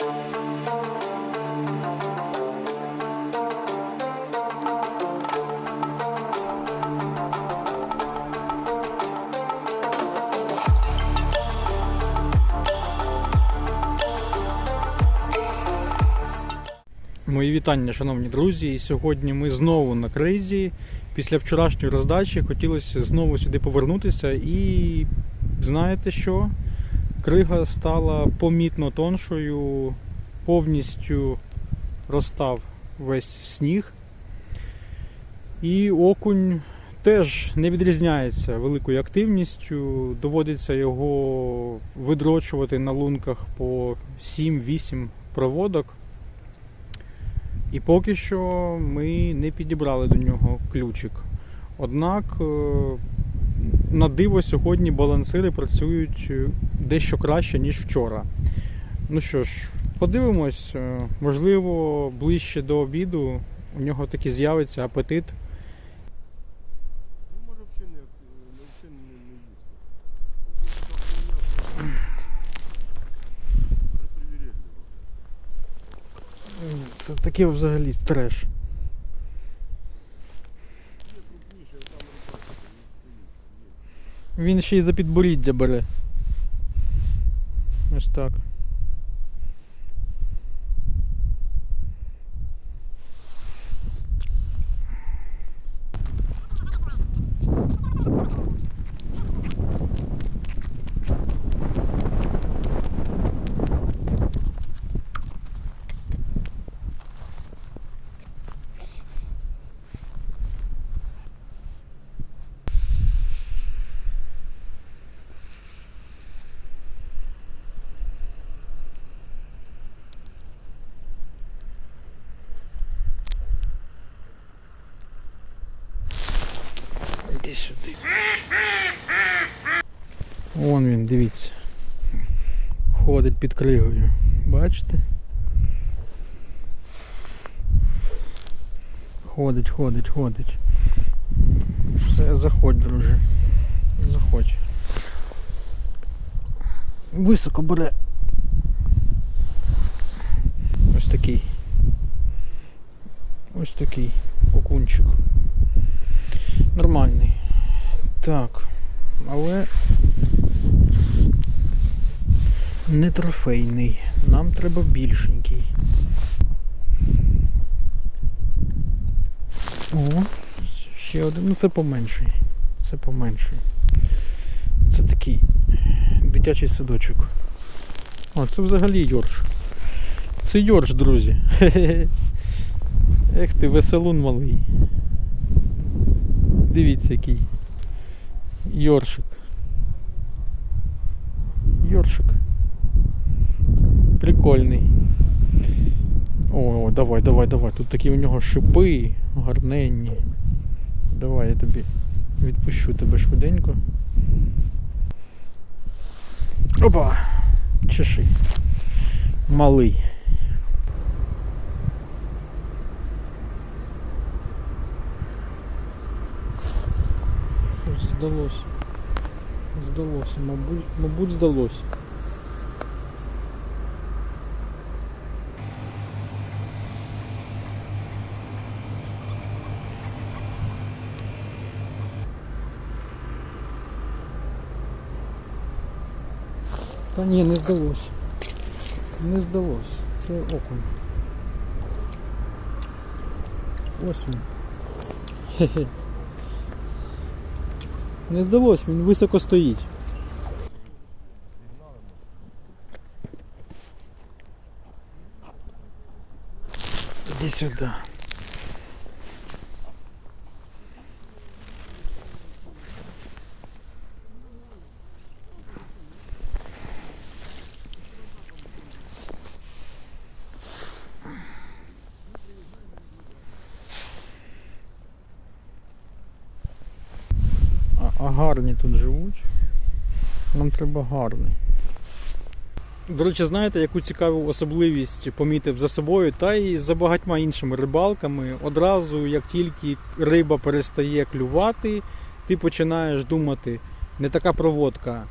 Мої вітання, шановні друзі. І сьогодні ми знову на кризі. Після вчорашньої роздачі хотілося знову сюди повернутися. І знаєте що? Крига стала помітно тоншою, повністю розстав весь сніг. І окунь теж не відрізняється великою активністю. Доводиться його видрочувати на лунках по 7-8 проводок. І поки що ми не підібрали до нього ключик. Однак, е, на диво, сьогодні балансири працюють е, дещо краще, ніж вчора. Ну що ж, подивимось, е, можливо, ближче до обіду у нього таки з'явиться апетит. Ну, привередливо. Це таке взагалі треш. Є крупніше, а там рибачка, він стоїть. Є. Він ще й за підборіддя бере. Ось так. Іди сюди. Вон він, дивіться. Ходить під кригою. Бачите? Ходить, ходить, ходить. Все, заходь, друже. Заходь. Високо бере. Ось такий. Ось такий окунчик. Нормальний. Так. Але не трофейний. Нам треба більшенький. О, ще один. Ну це поменший. Це поменший. Це такий дитячий садочок. О, це взагалі Йорш. Це Йорш, друзі. Хе-хе. Ех ти, веселун малий. Дивіться який. Йоршик. Йоршик. Прикольний. О, давай, давай, давай. Тут такі у нього шипи гарненні. Давай я тобі відпущу тебе швиденько. Опа! Чеши. Малий. Здалося. Здалося, мабуть, мабуть, здалося. Та ні, не здалося. Не здалося. Це окунь. Ось. Хе-хе. Не здалось, він високо стоїть. Іди сюди. А, гарні тут живуть. Нам треба гарний. До речі, знаєте, яку цікаву особливість помітив за собою, та й за багатьма іншими рибалками. Одразу, як тільки риба перестає клювати, ти починаєш думати, не така проводка,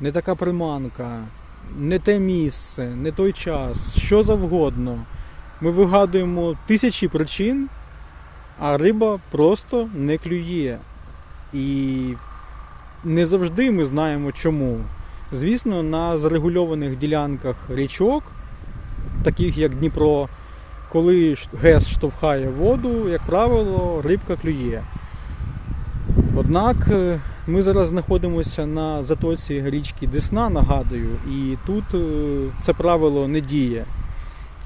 не така приманка, не те місце, не той час, що завгодно. Ми вигадуємо тисячі причин, а риба просто не клює. І не завжди ми знаємо чому. Звісно, на зарегульованих ділянках річок, таких як Дніпро, коли ГЕС штовхає воду, як правило, рибка клює. Однак е, ми зараз знаходимося на затоці річки Десна, нагадую, і тут е, це правило не діє.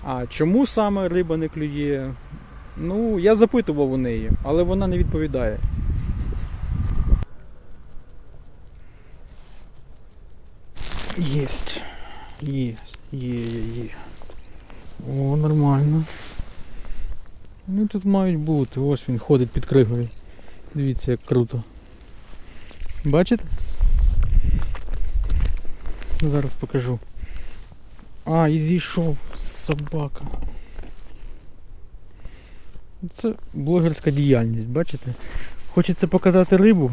А чому саме риба не клює? Ну, я запитував у неї, але вона не відповідає. Єсть. Єсть. Є, є, є. О, нормально. Ну тут мають бути. Ось він ходить під кригою. Дивіться, як круто. Бачите? Зараз покажу. А, і зійшов собака. Це блогерська діяльність, бачите? Хочеться показати рибу.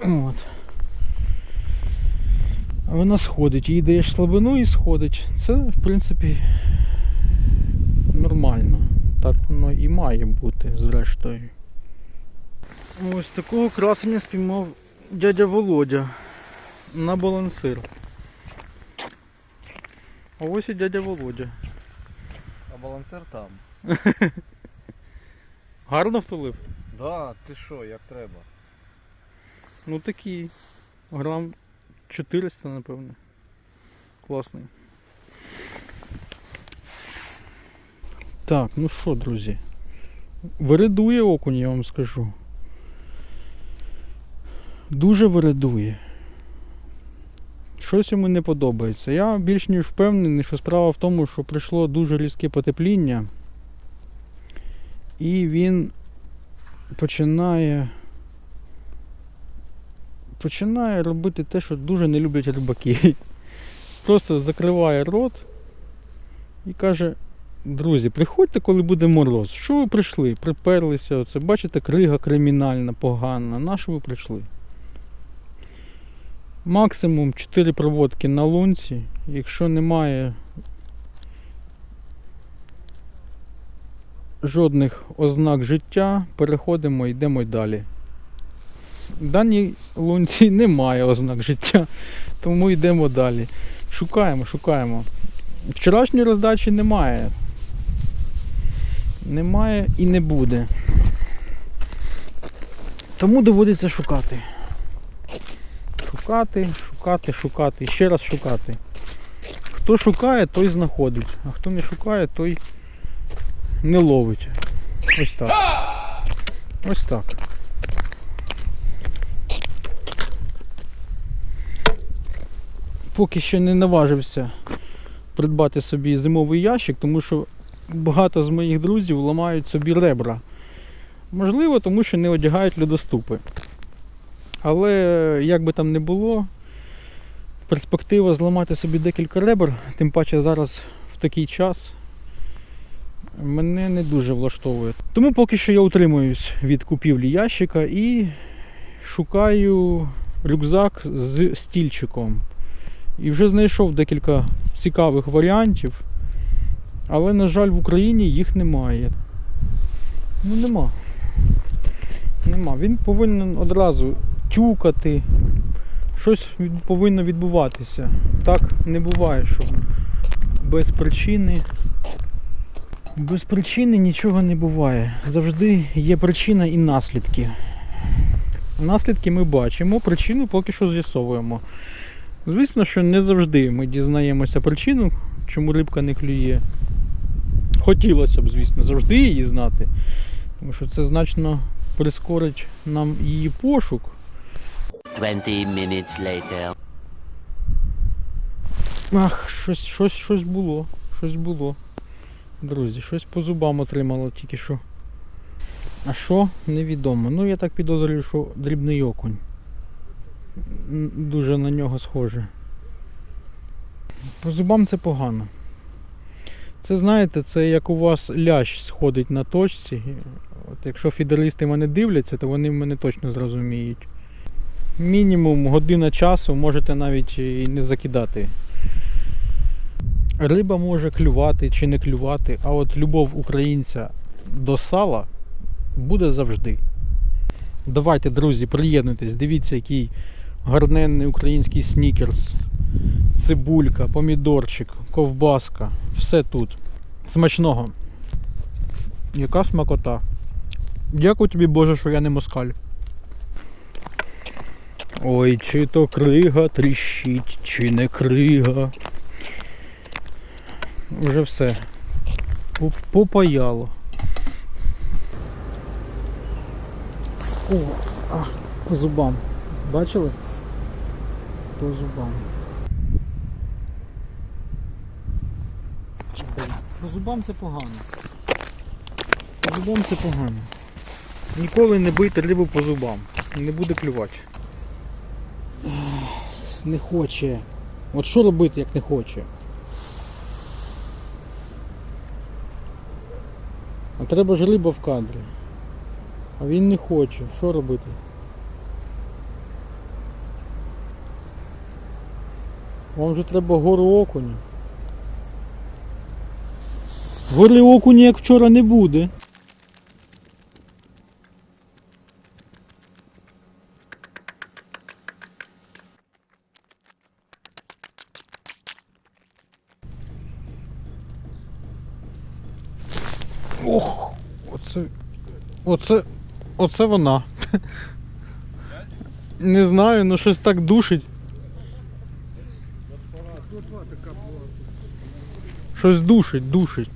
От. Вона сходить. Їй даєш слабину і сходить. Це, в принципі, нормально. Так воно і має бути, зрештою. Ось такого красення спіймав дядя Володя на балансир. А ось і дядя Володя. А балансир там. Гарно втулив? Да, ти що, як треба. Ну такий. Грам 400, напевне. Класний. Так, ну що, друзі. Виридує окунь, я вам скажу. Дуже виридує. Щось йому не подобається. Я більш ніж впевнений, що справа в тому, що прийшло дуже різке потепління. І він починає починає робити те, що дуже не люблять рибаки. Просто закриває рот і каже: друзі, приходьте, коли буде мороз. Що ви прийшли? Приперлися, оце, бачите, крига кримінальна, погана. На що ви прийшли? Максимум 4 проводки на лунці. Якщо немає жодних ознак життя, переходимо, йдемо й далі. В даній лунці немає ознак життя, тому йдемо далі. Шукаємо, шукаємо. Вчорашньої роздачі немає. Немає і не буде. Тому доводиться шукати. Шукати, шукати, шукати, ще раз шукати. Хто шукає, той знаходить, а хто не шукає, той не ловить. Ось так. Ось так. Поки що не наважився придбати собі зимовий ящик, тому що багато з моїх друзів ламають собі ребра. Можливо, тому що не одягають льодоступи. Але як би там не було, перспектива зламати собі декілька ребер, тим паче зараз в такий час, мене не дуже влаштовує. Тому поки що я утримуюсь від купівлі ящика і шукаю рюкзак з стільчиком. І вже знайшов декілька цікавих варіантів. Але, на жаль, в Україні їх немає. Ну нема. Нема. Він повинен одразу тюкати. Щось повинно відбуватися. Так не буває, що без причини. Без причини нічого не буває. Завжди є причина і наслідки. Наслідки ми бачимо, причину поки що з'ясовуємо. Звісно, що не завжди ми дізнаємося причину, чому рибка не клює. Хотілося б, звісно, завжди її знати, тому що це значно прискорить нам її пошук. 20 minutes later. Ах, щось, щось, щось було. Щось було. Друзі, щось по зубам отримало тільки що. А що? Невідомо. Ну я так підозрюю, що дрібний окунь. Дуже на нього схоже. По зубам це погано. Це знаєте, це як у вас лящ сходить на точці. От якщо фідеристи мене дивляться, то вони мене точно зрозуміють. мінімум година часу можете навіть і не закидати. Риба може клювати чи не клювати, а от любов українця до сала буде завжди. Давайте, друзі, приєднуйтесь, дивіться, який гарненний український снікерс, цибулька, помідорчик, ковбаска. Все тут. Смачного. Яка смакота. Дякую тобі, Боже, що я не москаль. Ой, чи то крига тріщить, чи не крига. Вже все. Попаяло. О, а, по зубам. Бачили? По зубам. По зубам це погано. По зубам це погано. Ніколи не бийте рибу по зубам. Не буде клювати. Не хоче. От що робити, як не хоче? А треба ж риба в кадрі. А він не хоче. Що робити? Вам же треба гору окуня. Гори окуня, як вчора, не буде. Ох, оце. Оце. Оце вона. Не знаю, ну щось так душить. Тут два така була. Щось душить, душить.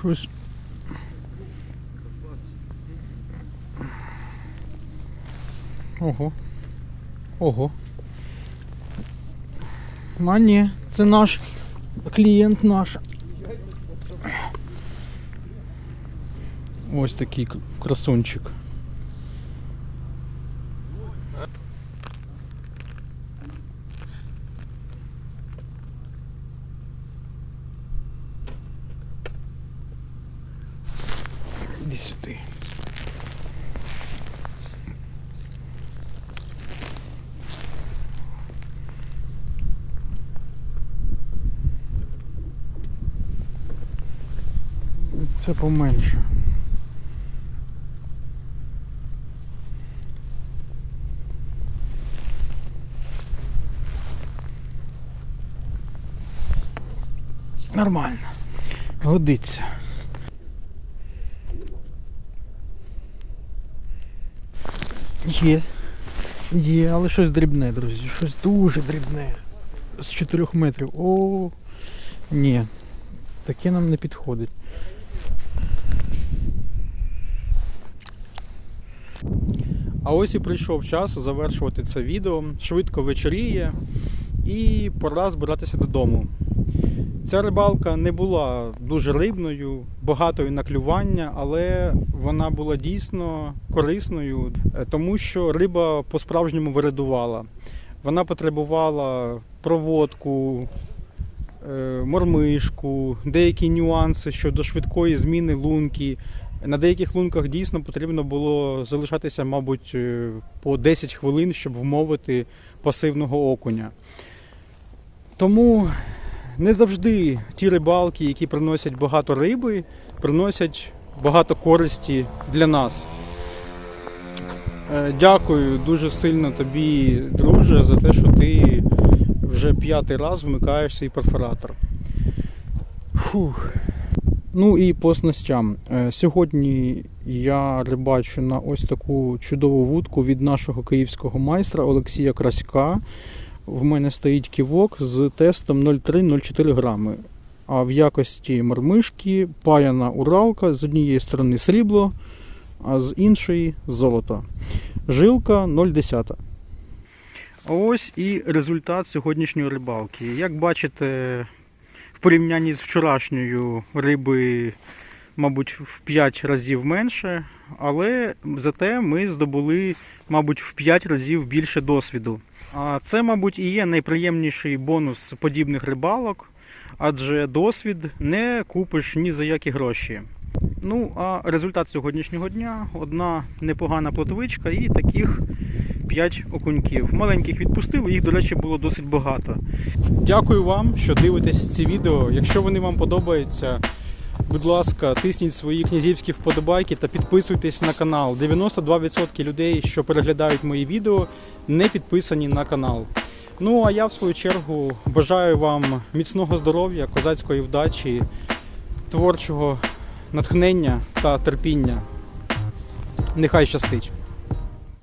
Щось. Ого. Ого. А ні, це наш клієнт наш. Ось такий красунчик. Іди сюди. Це поменше. Нормально. Годиться. Є. Є, але щось дрібне, друзі. Щось дуже дрібне. З 4 метрів. О, ні. Таке нам не підходить. А ось і прийшов час завершувати це відео. Швидко вечоріє і пора збиратися додому. Ця рибалка не була дуже рибною, багатою на клювання, але вона була дійсно корисною, е, тому що риба по-справжньому виридувала. Вона потребувала проводку, е, мормишку, деякі нюанси щодо швидкої зміни лунки. На деяких лунках дійсно потрібно було залишатися, мабуть, е, по 10 хвилин, щоб вмовити пасивного окуня. Тому не завжди ті рибалки, які приносять багато риби, приносять багато користі для нас. Е, Дякую дуже сильно тобі, друже, за те, що ти вже п'ятий раз вмикаєш свій перфоратор. Фух. Ну і по снастям. Е, Сьогодні я рибачу на ось таку чудову вудку від нашого київського майстра Олексія Краська. В мене стоїть ківок з тестом 0,3-0,4 грами. А в якості мармишки паяна уралка з однієї сторони срібло, а з іншої золото. Жилка 0,10. Ось і результат сьогоднішньої рибалки. Як бачите, в порівнянні з вчорашньою риби, мабуть, в 5 разів менше, але зате ми здобули, мабуть, в 5 разів більше досвіду. А це, мабуть, і є найприємніший бонус подібних рибалок, адже досвід не купиш ні за які гроші. Ну, а результат сьогоднішнього дня одна непогана плотвичка і таких 5 окуньків. Маленьких відпустили, їх, до речі, було досить багато. Дякую вам, що дивитесь ці відео. Якщо вони вам подобаються, будь ласка, тисніть свої князівські вподобайки та підписуйтесь на канал. 92% людей, що переглядають мої відео, не підписані на канал. Ну а я в свою чергу бажаю вам міцного здоров'я, козацької вдачі, творчого натхнення та терпіння. Нехай щастить.